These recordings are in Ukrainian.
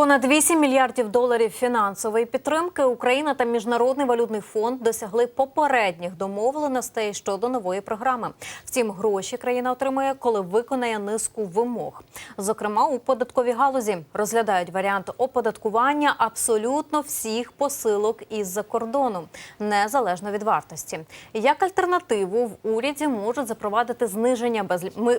Понад 8 мільярдів доларів фінансової підтримки Україна та Міжнародний валютний фонд досягли попередніх домовленостей щодо нової програми. Втім, гроші країна отримує, коли виконає низку вимог. Зокрема, у податковій галузі розглядають варіант оподаткування абсолютно всіх посилок із-за кордону, незалежно від вартості. Як альтернативу в уряді можуть запровадити зниження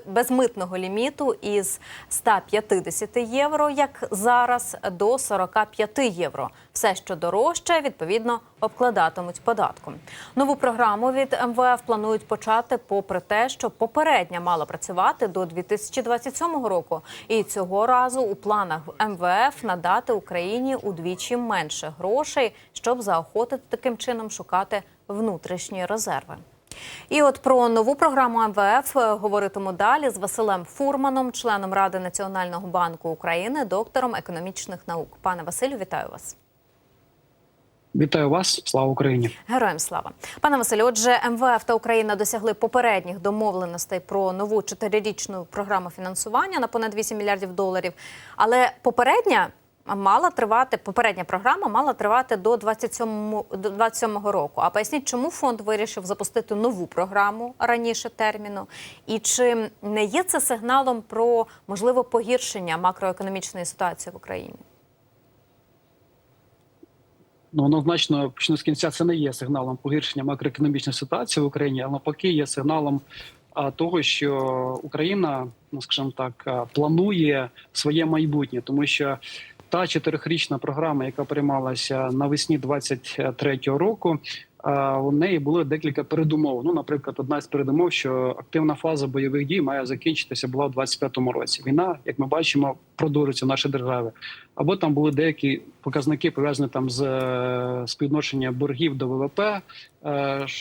безмитного ліміту із 150 євро, як зараз, до 45 євро. Все, що дорожче, відповідно обкладатимуть податком. Нову програму від МВФ планують почати, попри те, що попередня мала працювати до 2027 року. І цього разу у планах МВФ надати Україні удвічі менше грошей, щоб заохотити таким чином шукати внутрішні резерви. І от про нову програму МВФ е, говоритиму далі з Василем Фурманом, членом Ради Національного банку України, доктором економічних наук. Пане Василю, вітаю вас. Вітаю вас, слава Україні. Героям слава, пане Василю. Отже, МВФ та Україна досягли попередніх домовленостей про нову чотирирічну програму фінансування на понад 8 мільярдів доларів. Але попередня мала тривати. Попередня програма мала тривати до 27 до 27-го року. А поясніть, чому фонд вирішив запустити нову програму раніше терміну? І чи не є це сигналом про можливе погіршення макроекономічної ситуації в Україні? Ну однозначно почну з кінця. Це не є сигналом погіршення макроекономічної ситуації в Україні, а навпаки, є сигналом того, що Україна, ну скажімо так, планує своє майбутнє, тому що та чотирихрічна програма, яка приймалася навесні 23-го року. У неї було декілька передумов. Ну, наприклад, одна з передумов, що активна фаза бойових дій має закінчитися була в 25-му році. Війна, як ми бачимо, продовжується в нашій державі. Або там були деякі показники пов'язані там з е, співвідношення боргів до ВВП е,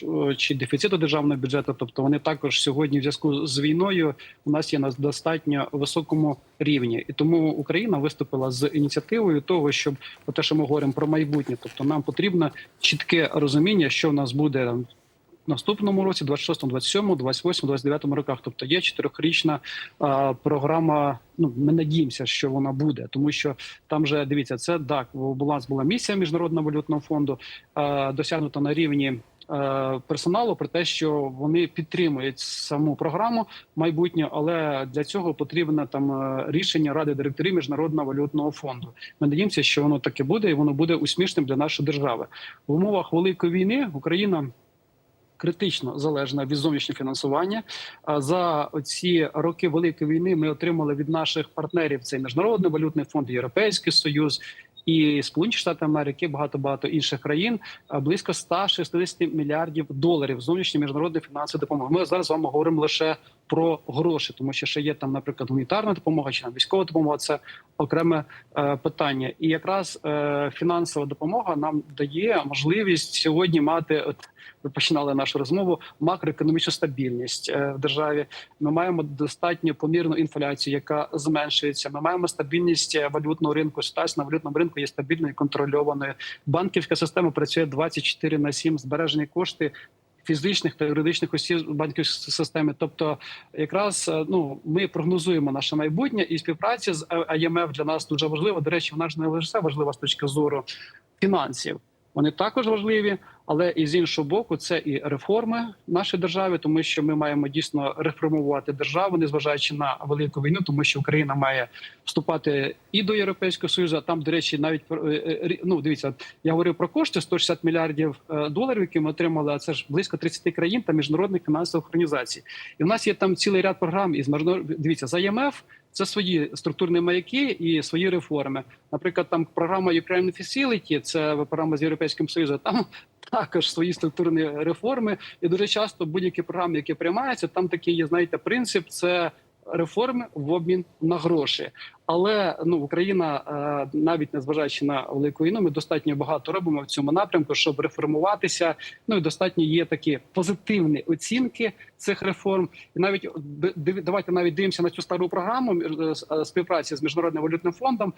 о, чи дефіциту державного бюджету. Тобто вони також сьогодні, в зв'язку з війною, у нас є на достатньо високому рівні, і тому Україна виступила з ініціативою того, щоб те, що ми говоримо про майбутнє, тобто нам потрібно чітке розуміння, що в нас буде в Наступному році, 26, 27, 28, 29 роках, тобто є чотирьохрічна програма. Ну ми надіємося, що вона буде, тому що там же дивіться, це так була була місія міжнародного валютного фонду досягнута на рівні персоналу про те, що вони підтримують саму програму майбутнє, але для цього потрібне там е, рішення ради директорів міжнародного валютного фонду. Ми надіємося, що воно таке буде, і воно буде успішним для нашої держави в умовах великої війни. Україна. Критично залежна від зовнішнього фінансування. За ці роки великої війни ми отримали від наших партнерів цей міжнародний валютний фонд, Європейський Союз і Сполучені Штати Америки, багато багато інших країн. а, Близько 160 мільярдів доларів зовнішньої міжнародної фінансової допомоги. Ми зараз з вами говоримо лише про гроші, тому що ще є там, наприклад, гуманітарна допомога чи там військова допомога. Це окреме е, питання. І якраз е, фінансова допомога нам дає можливість сьогодні мати от. Ви починали нашу розмову макроекономічну стабільність е, в державі. Ми маємо достатньо помірну інфляцію, яка зменшується. Ми маємо стабільність е, валютного ринку. Ситуація на валютному ринку є стабільною і контрольованою. Банківська система працює 24 на 7, збережені кошти. Фізичних та юридичних осіб банківської системи, тобто, якраз е, ну ми прогнозуємо наше майбутнє і співпраця з АЄМФ для нас дуже важлива. До речі, вона ж не лише важлива з точки зору фінансів. Вони також важливі, але і з іншого боку, це і реформи в нашій державі, тому що ми маємо дійсно реформувати державу, незважаючи на велику війну, тому що Україна має вступати і до Європейського союзу. А там, до речі, навіть е, е, ну дивіться, я говорив про кошти 160 мільярдів е, доларів, які ми отримали. А це ж близько 30 країн та міжнародних фінансових організацій. І в нас є там цілий ряд програм із дивіться за ЄМФ. Це свої структурні маяки і свої реформи. Наприклад, там програма Ukraine Facility, це програма з європейським союзом. Там також свої структурні реформи. І дуже часто будь-які програми, які приймаються, там такий є, знаєте, принцип це. Реформи в обмін на гроші, але ну Україна, е, навіть незважаючи на велику війну, ми достатньо багато робимо в цьому напрямку, щоб реформуватися. Ну і достатньо є такі позитивні оцінки цих реформ. І навіть давайте навіть дивимося на цю стару програму е, е, співпраці з міжнародним валютним фондом.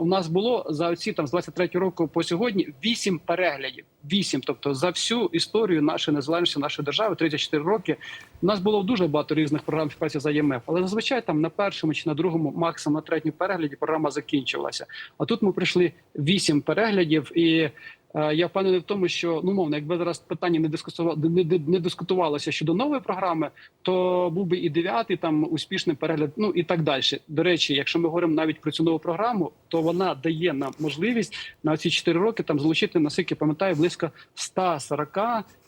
У нас було за оці там з 23 року по сьогодні вісім переглядів. Вісім, тобто за всю історію нашої незалежності, нашої держави, 34 роки. У нас було дуже багато різних програм співпраці з ІМФ, але зазвичай там на першому чи на другому, максимум на третьому попередньому перегляді програма закінчилася. А тут ми прийшли вісім переглядів, і е, я впевнений в тому, що ну мовно, якби зараз питання не дискусувало не, не, дискутувалося щодо нової програми, то був би і дев'ятий там успішний перегляд. Ну і так далі. До речі, якщо ми говоримо навіть про цю нову програму, то вона дає нам можливість на ці 4 роки там залучити наскільки пам'ятаю близько 140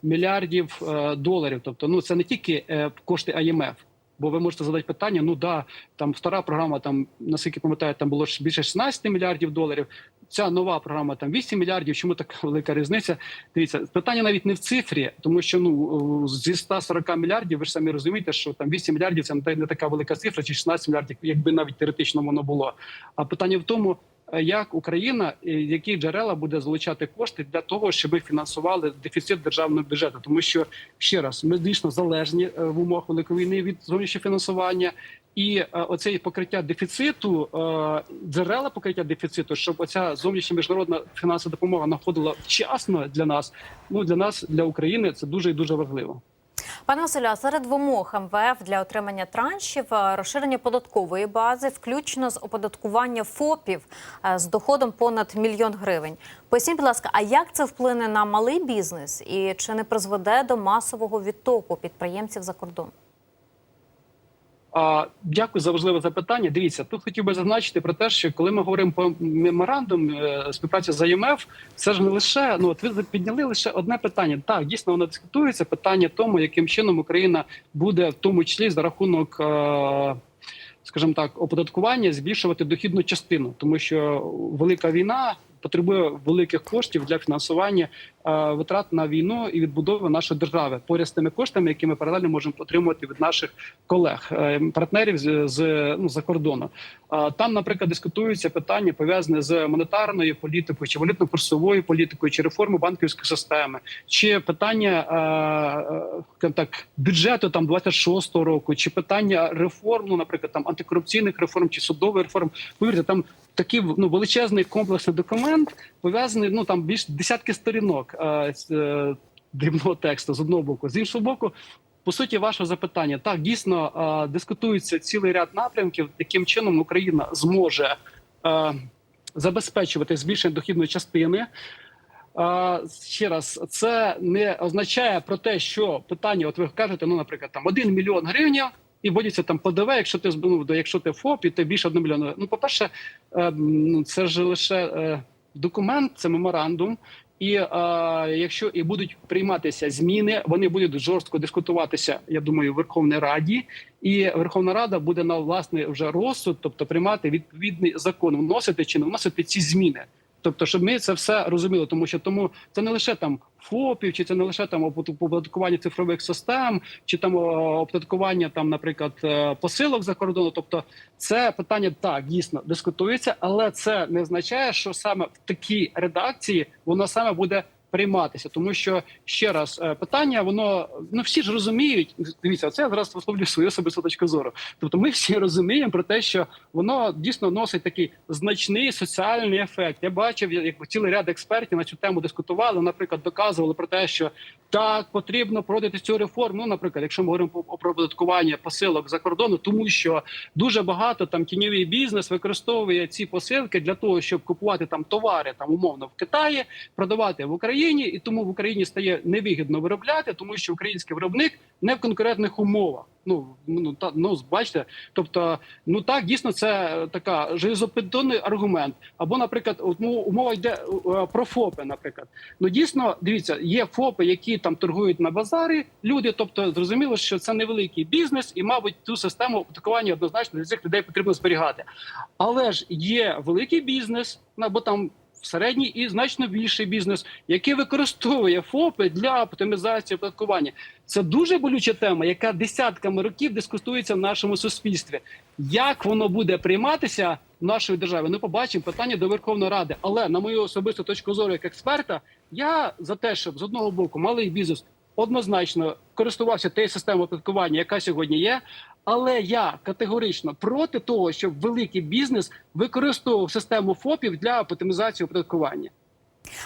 мільярдів е, доларів. Тобто, ну це не тільки е, кошти ІМФ. Бо ви можете задати питання: ну да, там стара програма, там наскільки пам'ятаю, там було більше 16 мільярдів доларів. Ця нова програма там 8 мільярдів. Чому така велика різниця? Дивіться, питання навіть не в цифрі, тому що ну зі 140 мільярдів, ви ж самі розумієте, що там 8 мільярдів це не така велика цифра, чи 16 мільярдів, якби навіть теоретично воно було. А питання в тому. Е, Як Україна, які джерела буде залучати кошти для того, щоб фінансували дефіцит державного бюджету, тому що ще раз ми дійсно залежні е, в умовах великої війни від зовнішнього фінансування, і е, оце покриття дефіциту, джерела покриття дефіциту, щоб оця зовнішня міжнародна фінансова допомога находила вчасно для нас. Ну для нас, для України, це дуже і дуже важливо. Пане Василю, а серед вимог МВФ для отримання траншів е, розширення податкової бази, включно з оподаткування ФОПів е, з доходом понад мільйон гривень. Поясніть, будь ласка, а як це вплине на малий бізнес і чи не призведе до масового відтоку підприємців за кордон? А, Дякую за важливе запитання. Дивіться, тут хотів би зазначити про те, що коли ми говоримо про меморандум е, співпраці з ІМФ, це ж не лише ну от ви підняли лише одне питання. Так, дійсно воно дискутується. Питання тому, яким чином Україна буде в тому числі за рахунок. е, Скажімо так, оподаткування збільшувати дохідну частину, тому що велика війна потребує великих коштів для фінансування витрат на війну і відбудови нашої держави поряд з тими коштами, які ми паралельно можемо отримувати від наших колег, е, партнерів з, з ну за кордону. Е, там, наприклад, дискутуються питання пов'язані з монетарною політикою, чи валютно-курсовою політикою, чи реформою банківської системи, чи питання е, е, так бюджету там 26-го року, чи питання реформ, ну, наприклад, там антикорупційних реформ чи судових реформ. Повірте, там такий ну величезний комплексний документ пов'язаний. Ну там більш десятки сторінок е, з, е, дрібного тексту з одного боку, з іншого боку. По суті, ваше запитання так дійсно е, дискутується цілий ряд напрямків, яким чином Україна зможе е, забезпечувати збільшення дохідної частини. Е, ще раз, це не означає про те, що питання, от ви кажете, ну, наприклад, там 1 мільйон гривень, і вводиться там ПДВ, якщо ти ну, якщо ти ФОП, і ти більше 1 мільйона. Ну, по-перше, е, ну, це ж лише е, документ, це меморандум. І е, якщо і будуть прийматися зміни, вони будуть жорстко дискутуватися. Я думаю, в Верховній Раді, і Верховна Рада буде на власний вже розсуд, тобто приймати відповідний закон, вносити чи не вносити ці зміни. Тобто, щоб ми це все розуміли, тому що тому це не лише там ФОПів, чи це не лише там оподаткування цифрових систем, чи там оподаткування там, наприклад, е, посилок за кордону. Тобто, це питання так дійсно дискутується, але це не означає, що саме в такій редакції воно саме буде прийматися, тому що ще раз е, питання, воно ну всі ж розуміють. Дивіться, це я зараз висловлюю свою особисту точку зору. Тобто, ми всі розуміємо про те, що воно дійсно носить такий значний соціальний ефект. Я бачив, як цілий ряд експертів на цю тему дискутували. Наприклад, доказували про те, що так потрібно проводити цю реформу. Ну, наприклад, якщо ми говоримо про оподаткування посилок за кордону, тому що дуже багато там тіньовий бізнес використовує ці посилки для того, щоб купувати там товари там умовно в Китаї, продавати в Україні, і тому в Україні стає невигідно виробляти, тому що український виробник не в конкурентних умовах. Ну ну та ну бачите, тобто, ну так дійсно це така железоподобний аргумент. Або, наприклад, от, ну, умова йде е, про ФОПи. Наприклад, ну дійсно дивіться, є ФОПи, які там торгують на базарі. Люди, тобто, зрозуміло, що це невеликий бізнес, і, мабуть, ту систему оподаткування однозначно для цих людей потрібно зберігати. Але ж є великий бізнес, або там середній і значно більший бізнес, який використовує ФОПи для оптимізації оподаткування. Це дуже болюча тема, яка десятками років дискутується в нашому суспільстві. Як воно буде прийматися в нашої держави? Ну, побачимо питання до Верховної Ради. Але на мою особисту точку зору, як експерта, я за те, щоб з одного боку малий бізнес однозначно користувався тією системою оподаткування, яка сьогодні є. Але я категорично проти того, щоб великий бізнес використовував систему ФОПів для оптимізації оподаткування.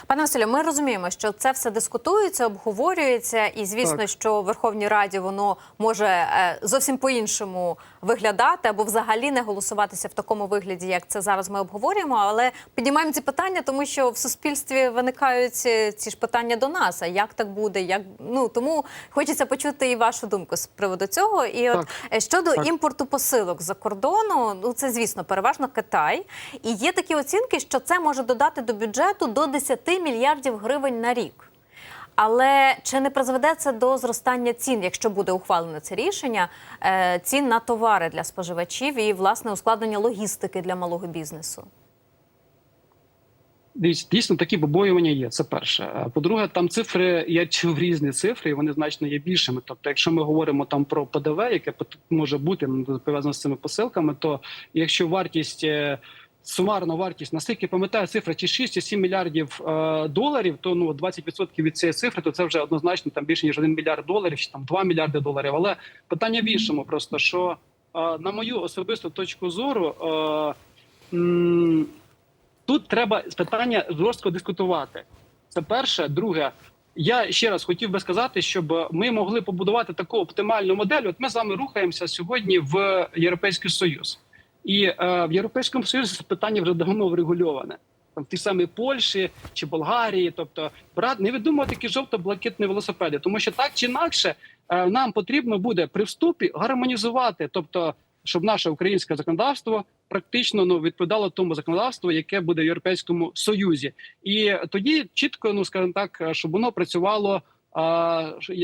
Пане Василю, ми розуміємо, що це все дискутується, обговорюється, і звісно, Так. що в Верховній Раді воно може е, зовсім по-іншому виглядати або взагалі не голосуватися в такому вигляді, як це зараз ми обговорюємо. Але піднімаємо ці питання, тому що в суспільстві виникають е, ці ж питання до нас. А як так буде? Як ну тому хочеться почути і вашу думку з приводу цього. І от Так. е, щодо Так. імпорту посилок за кордону, ну це звісно переважно Китай. І є такі оцінки, що це може додати до бюджету до 10 мільярдів гривень на рік. Але чи не призведе це до зростання цін, якщо буде ухвалене це рішення, е, цін на товари для споживачів і власне ускладнення логістики для малого бізнесу? Дійсно такі побоювання є. Це перше. Е, По-друге, там цифри я чув різні цифри, і вони значно є більшими. Тобто, якщо ми говоримо там про ПДВ, яке може бути пов'язано з цими посилками, то якщо вартість. Сумарна вартість, наскільки пам'ятаю, цифра чи 6, чи 7 мільярдів е, доларів, то ну 20% від цієї цифри, то це вже однозначно там більше ніж 1 мільярд доларів, чи там 2 мільярди доларів. Але питання в іншому, просто що е, на мою особисту точку зору, е, м, тут треба питання жорстко дискутувати. Це перше. Друге, я ще раз хотів би сказати, щоб ми могли побудувати таку оптимальну модель. От ми з вами рухаємося сьогодні в Європейський Союз, і е, в Європейському Союзі це питання вже давно врегульоване. Там в тій самій Польщі чи Болгарії, тобто брат, не видумувати такі жовто-блакитні велосипеди, тому що так чи інакше е, нам потрібно буде при вступі гармонізувати, тобто щоб наше українське законодавство практично ну відповідало тому законодавству, яке буде в європейському союзі, і тоді чітко, ну скажімо так, щоб воно працювало.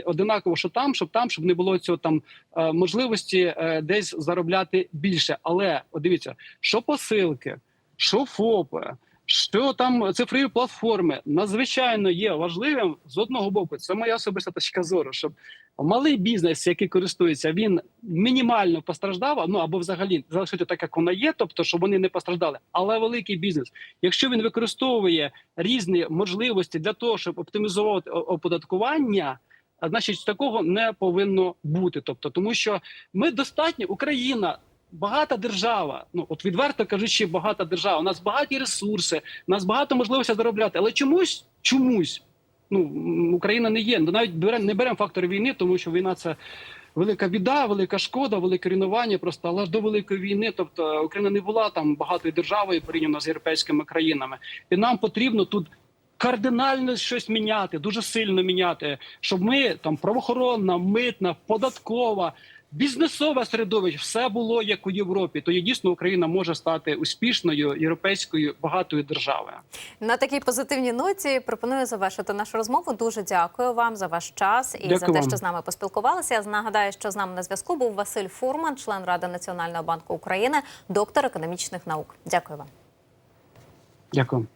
Одинаково, що там, щоб там, щоб не було цього там е, можливості е, десь заробляти більше. Але от дивіться, що посилки, що ФОПи, що там цифрові платформи надзвичайно є важливим з одного боку. Це моя особиста точка зору, щоб малий бізнес, який користується, він мінімально постраждав. Ну або взагалі залишити так, як воно є, тобто щоб вони не постраждали. Але великий бізнес, якщо він використовує різні можливості для того, щоб оптимізувати оподаткування. а, Значить, такого не повинно бути. Тобто, тому що ми достатньо Україна. Багата держава, ну от відверто кажучи, багата держава. У нас багаті ресурси, у нас багато можливостей заробляти, але чомусь, чомусь, ну Україна не є. Ну, навіть берем, не беремо фактор війни, тому що війна це велика біда, велика шкода, велике руйнування. Просто але до великої війни, тобто Україна не була там багатою державою порівняно з європейськими країнами, і нам потрібно тут. Кардинально щось міняти, дуже сильно міняти, щоб ми там правоохоронна, митна, податкова, бізнесове середовище все було як у Європі. То є дійсно Україна може стати успішною європейською багатою державою. На такій позитивній ноті пропоную завершити нашу розмову. Дуже дякую вам за ваш час і Дякую за те, вам. що з нами поспілкувалися. Я нагадаю, що з нами на зв'язку був Василь Фурман, член Ради Національного банку України, доктор економічних наук. Дякую вам. Дякую.